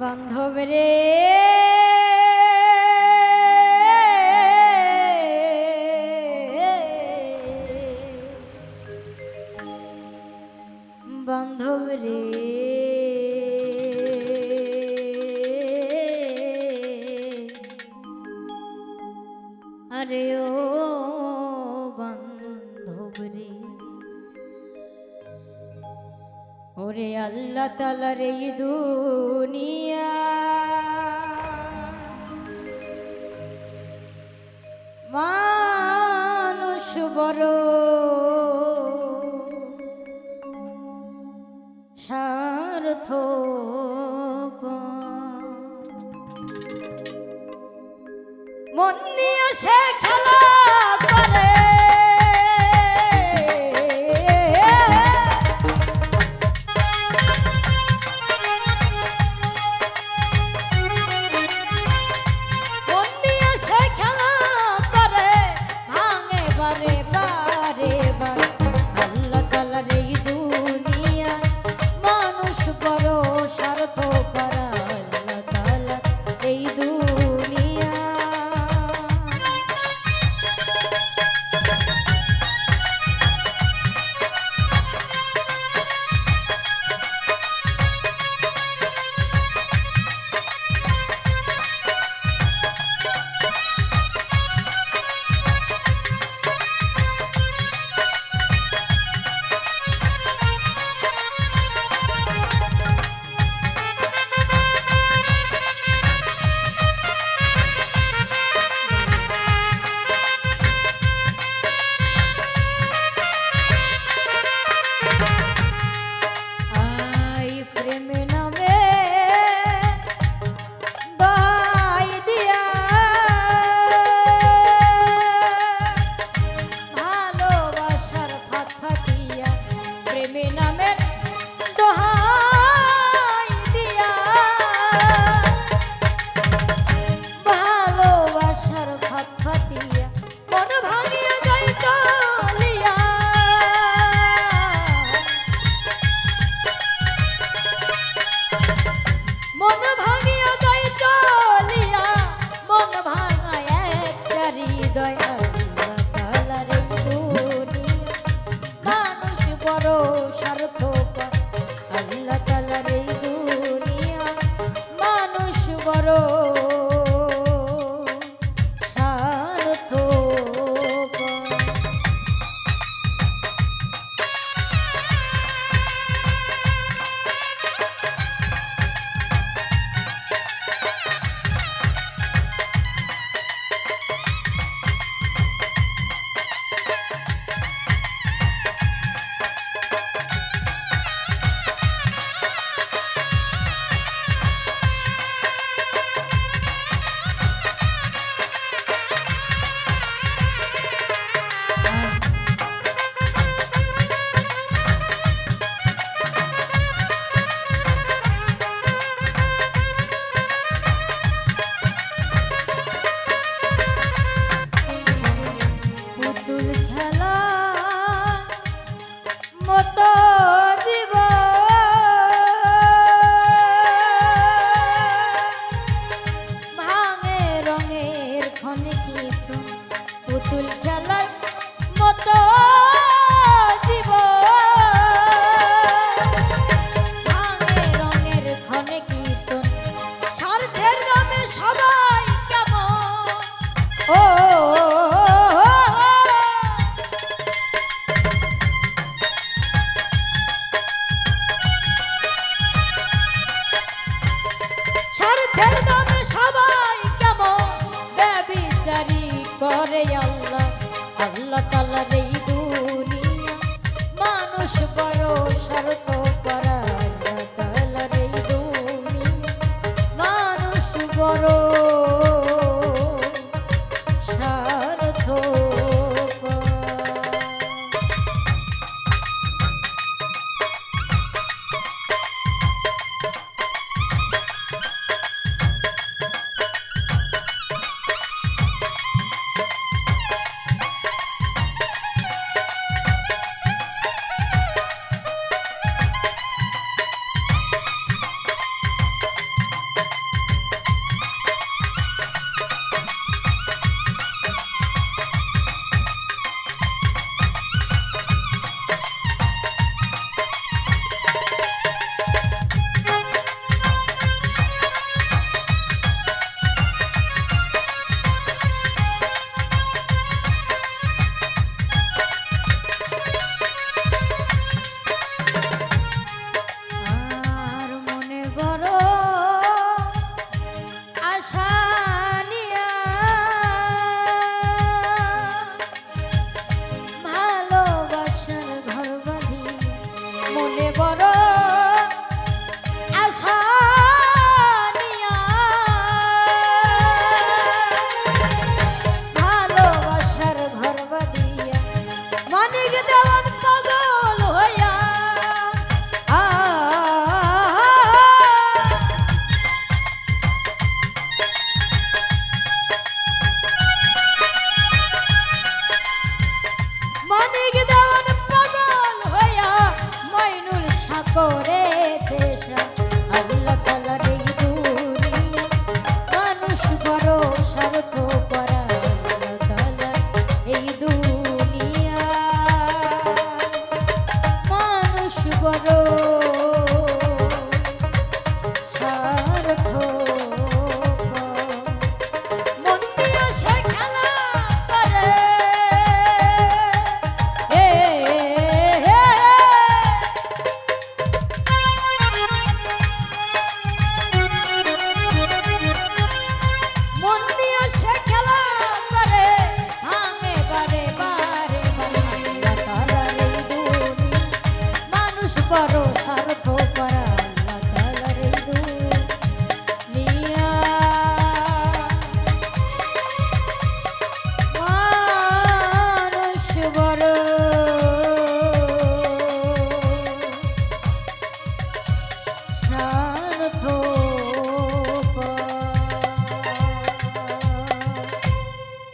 বান্ধব রে। বান্ধব রে। ওরে আল্লাহ তালার এই দুনিয়া। মানুষ বড়। মন নিয়ে সে খেলা love. আশা করেছে আল্লাহ তালার এই দুনিয়া মানুষ বড় স্বার্থ করা আল্লাহ তালার এই দুনিয়া। মানুষ বড় Navarro.